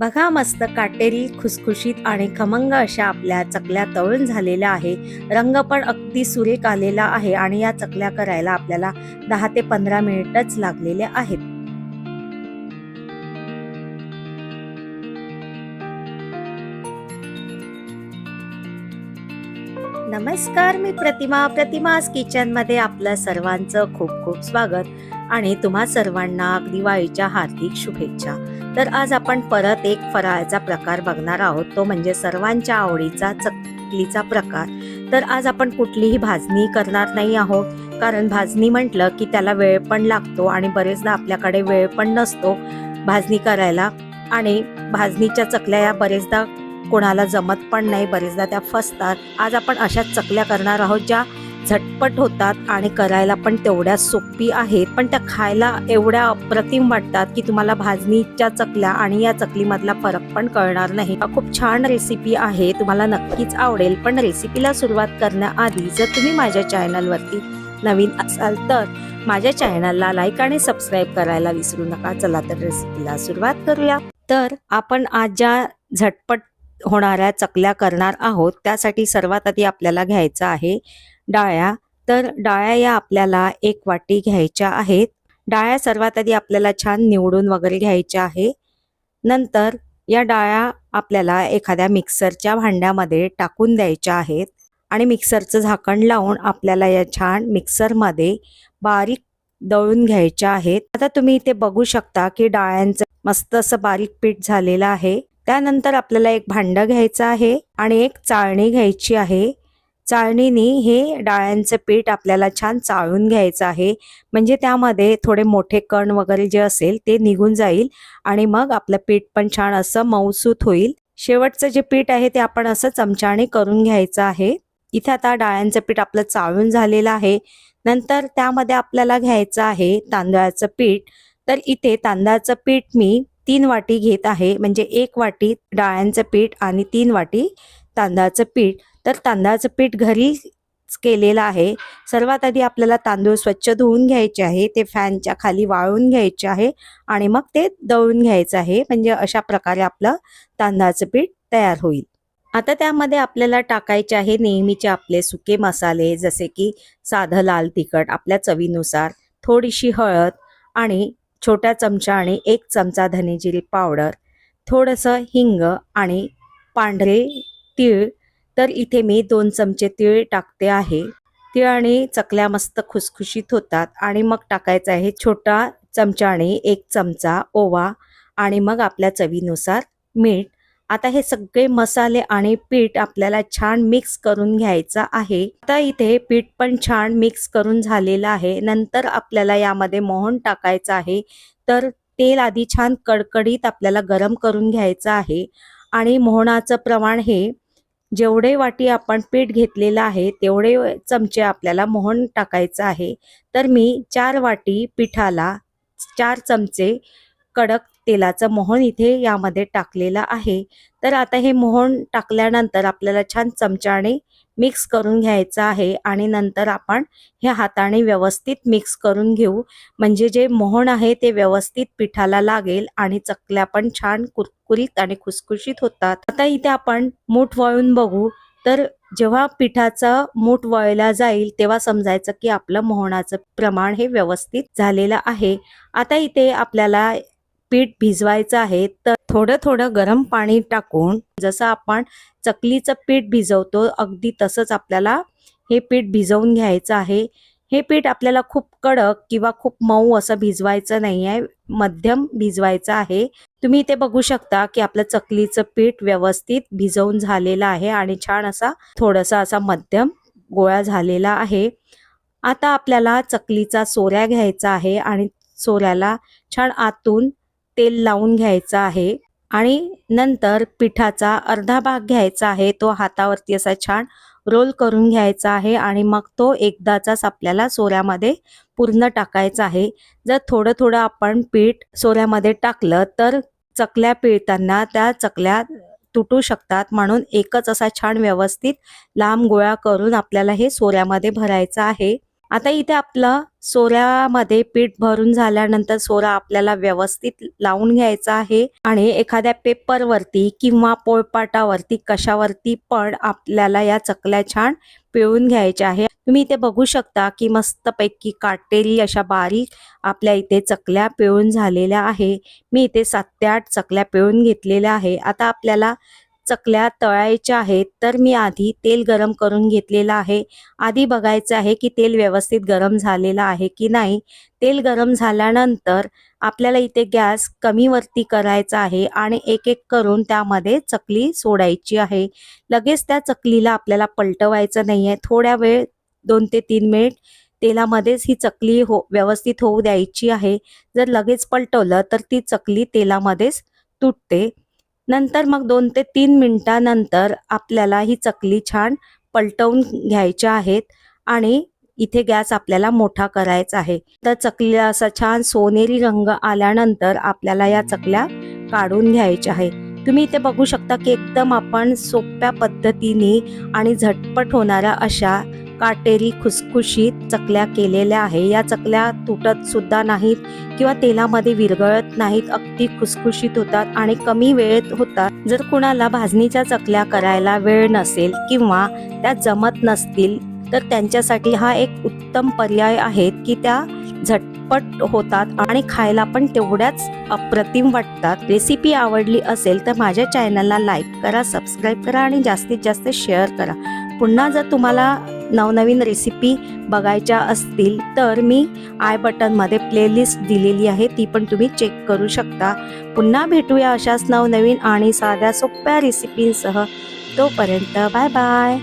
बघा मस्त काटेरी खुसखुशीत आणि खमंग अशा आपल्या चकल्या तळून झालेल्या आहे. रंग पण अगदी सुरेख आलेला आहे आणि या चकल्या करायला आपल्याला दहा ते पंधरा मिनिटच लागलेले आहेत. नमस्कार मी प्रतिमा. प्रतिमास किचनमध्ये आपलं सर्वांचं खूप खूप स्वागत आणि तुम्हा सर्वांना दिवाळीच्या हार्दिक शुभेच्छा. तर आज आपण परत एक फराळाचा प्रकार बघणार आहोत. तो म्हणजे सर्वांच्या आवडीचा चकलीचा प्रकार. तर आज आपण कुठलीही भाजणी करणार नाही आहोत. कारण भाजणी म्हटलं की त्याला वेळ पण लागतो आणि बरेचदा आपल्याकडे वेळ पण नसतो भाजणी करायला. आणि भाजणीच्या चकल्या या बरेचदा कोणाला जमत पण नाही बरेचदा त्या फसतात. आज आपण अशाच चकल्या करणार आहोत ज्या झटपट होतात आणि करायला पण तेवढ्या सोपी आहेत. पण त्या खायला एवढ्या अप्रतिम वाटतात की तुम्हाला भाजणीच्या चकल्या आणि या चकलीमधला फरक पण कळणार नाही. खूप छान रेसिपी आहे. तुम्हाला नक्कीच आवडेल. पण रेसिपीला सुरुवात करण्याआधी जर तुम्ही माझ्या चॅनलवरती नवीन असाल तर माझ्या चॅनलला लाईक आणि सबस्क्राईब करायला विसरू नका. चला तर रेसिपीला सुरुवात करूया. तर आपण आज ज्या झटपट होणाऱ्या चकल्या करणार आहोत त्यासाठी सर्वात आधी आपल्याला घ्यायचं आहे डाळ्या. तर डाळ्या या आपल्याला एक वाटी घ्यायच्या आहेत. डाळ्या सर्वात आधी आपल्याला छान निवडून वगैरे घ्यायच्या आहे. नंतर या डाळ्या आपल्याला एखाद्या मिक्सरच्या भांड्यामध्ये टाकून द्यायच्या आहेत. आणि मिक्सरचं झाकण लावून आपल्याला या छान मिक्सरमध्ये बारीक दळून घ्यायच्या आहेत. आता तुम्ही इथे बघू शकता की डाळ्यांचं मस्त असं बारीक पीठ झालेलं आहे. त्यानंतर आपल्याला एक भांडं घ्यायचं आहे आणि एक चाळणी घ्यायची आहे. चाळणीने हे डाळ्यांचं पीठ आपल्याला छान चाळून घ्यायचं आहे. म्हणजे त्यामध्ये थोडे मोठे कण वगैरे जे असेल ते निघून जाईल आणि मग आपलं पीठ पण छान असं मऊसूत होईल. शेवटचं जे पीठ आहे ते आपण असं चमच्याने करून घ्यायचं आहे. इथे आता डाळ्यांचं पीठ आपलं चाळून झालेलं आहे. नंतर त्यामध्ये आपल्याला घ्यायचं आहे तांदळाचं पीठ. तर इथे तांदळाचं पीठ मी तीन वाटी घेत आहे. म्हणजे एक वाटी डाळ्यांचं पीठ आणि तीन वाटी तांदळाचं पीठ. तर तांदळाचं पीठ घरी केलेलं आहे. सर्वात आधी आपल्याला तांदूळ स्वच्छ धुवून घ्यायचे आहे ते फॅनच्या खाली वाळून घ्यायचे आहे आणि मग ते दळून घ्यायचं आहे. म्हणजे अशा प्रकारे आपलं तांदळाचं पीठ तयार होईल. आता त्यामध्ये आपल्याला टाकायचे आहे नेहमीचे आपले सुके मसाले जसे की साधं लाल तिखट आपल्या चवीनुसार थोडीशी हळद आणि छोट्या चमच्याने एक चमचा धनेजिरी पावडर थोडंसं हिंग आणि पांढरे तीळ तर इथे मी दोन चमचे तीळ टाकते आहे. तीळ आणि चकल्या मस्त खुसखुशीत होतात आणि मग टाकायचं आहे छोटा चमचाने एक चमचा ओवा आणि मग आपल्या चवीनुसार मीठ. आता हे सगळे मसाले आणि पीठ आपल्याला छान मिक्स करून घ्यायचं आहे. आता इथे पीठ पण छान मिक्स करून झालेलं आहे. नंतर आपल्याला यामध्ये मोहन टाकायचं आहे. तर तेल आधी छान कडकडीत आपल्याला गरम करून घ्यायचं आहे. आणि मोहनाचं प्रमाण हे जेवढे वाटी आपण पीठ घेतलेलं आहे तेवढे चमचे आपल्याला मोहन टाकायचं आहे. तर मी चार वाटी पिठाला चार चमचे कडक तेलाचं मोहन इथे यामध्ये टाकलेलं आहे. तर आता हे मोहन टाकल्यानंतर आपल्याला छान चमच्याने मिक्स करून घ्यायचं आहे आणि नंतर आपण हे हाताने व्यवस्थित मिक्स करून घेऊ. म्हणजे जे मोहन आहे ते व्यवस्थित पिठाला लागेल आणि चकल्या पण छान कुरकुरीत आणि खुसखुशीत होतात. आता इथे आपण मूठ वळून बघू. तर जेव्हा पिठाचं मूठ वळला जाईल तेव्हा समजायचं की आपलं मोहनाचं प्रमाण हे व्यवस्थित झालेलं आहे. आता इथे आपल्याला पीठ भिजवायचं आहे तर थोडं थोडं गरम पाणी टाकून जसं आपण चकलीचं पीठ भिजवतो अगदी तसंच आपल्याला हे पीठ भिजवून घ्यायचं आहे. हे पीठ आपल्याला खूप कडक किंवा खूप मऊ असं भिजवायचं नाही आहे मध्यम भिजवायचं आहे. तुम्ही इथे बघू शकता की आपलं चकलीचं पीठ व्यवस्थित भिजवून झालेलं आहे आणि छान असा थोडासा असा मध्यम गोळा झालेला आहे. आता आपल्याला चकलीचा सोऱ्या घ्यायचा आहे आणि सोऱ्याला छान आतून तेल लावून घ्यायचं आहे आणि नंतर पिठाचा अर्धा भाग घ्यायचा आहे तो हातावरती असा छान रोल करून घ्यायचा आहे आणि मग तो एकदाचाच आपल्याला सोऱ्यामध्ये पूर्ण टाकायचा आहे. जर थोडं थोडं आपण पीठ सोऱ्यामध्ये टाकलं तर चकल्या पिळताना त्या चकल्या तुटू शकतात. म्हणून एकच असा छान व्यवस्थित लांब गोळा करून आपल्याला हे सोऱ्यामध्ये भरायचं आहे. आता इथे आपलं सोऱ्यामध्ये पीठ भरून झाल्यानंतर सोरा आपल्याला व्यवस्थित लावून घ्यायचा आहे. आणि एखाद्या पेपरवरती किंवा पोळपाटावरती कशावरती पण आपल्याला या चकल्या छान पिळून घ्यायच्या आहे. तुम्ही इथे बघू शकता की मस्तपैकी काटेरी अशा बारीक आपल्या इथे चकल्या पिळून झालेल्या आहे. मी इथे सात ते आठ चकल्या पिळून घेतलेल्या आहे. आता आपल्याला चकल्या तळायच्या आहेत तर मी आधी तेल गरम करून घेतलेलं आहे. आधी बघायचं आहे की तेल व्यवस्थित गरम झालेलं आहे की नाही. तेल गरम झाल्यानंतर आपल्याला इथे गॅस कमीवरती करायचा आहे आणि एक एक करून त्यामध्ये चकली सोडायची आहे. लगेच त्या चकलीला आपल्याला पलटवायचं नाही आहे थोड्या वेळ दोन ते तीन मिनिट तेलामध्येच ही चकली हो व्यवस्थित होऊ द्यायची आहे. जर लगेच पलटवलं तर ती चकली तेलामध्येच तुटते. नंतर मग दोन ते तीन मिनटानंतर आपल्याला ही चकली छान पलटवून घ्यायच्या आहेत आणि इथे गॅस आपल्याला मोठा करायचा आहे. तर चकलीला असा छान सोनेरी रंग आल्यानंतर आपल्याला या चकल्या काढून घ्यायच्या आहे तुम्ही इथे बघू शकता की एकदम आपण सोप्या पद्धतीने आणि झटपट होणाऱ्या अशा काटेरी खुसखुशीत चकल्या केलेल्या आहे. या चकल्या तुटत सुद्धा नाहीत किंवा तेलामध्ये विरघळत नाहीत. अगदी खुसखुशीत होतात आणि कमी वेळेत होतात. जर कुणाला भाजणीच्या चकल्या करायला वेळ नसेल किंवा त्या जमत नसतील तर त्यांच्यासाठी हा एक उत्तम पर्याय आहे की त्या झटपट होतात आणि खायला पण तेवढ्याच अप्रतिम वाटतात. रेसिपी आवडली असेल तर माझ्या चॅनलला लाईक करा सबस्क्राईब करा आणि जास्तीत जास्त शेअर करा. पुन्हा जर तुम्हाला नवनवीन रेसिपी बघायच्या असतील तर मी आय बटनमध्ये प्लेलिस्ट दिलेली आहे. ती पण तुम्ही चेक करू शकता. पुन्हा भेटूया अशाच नवनवीन आणि साध्या सोप्या रेसिपींसह तोपर्यंत बाय बाय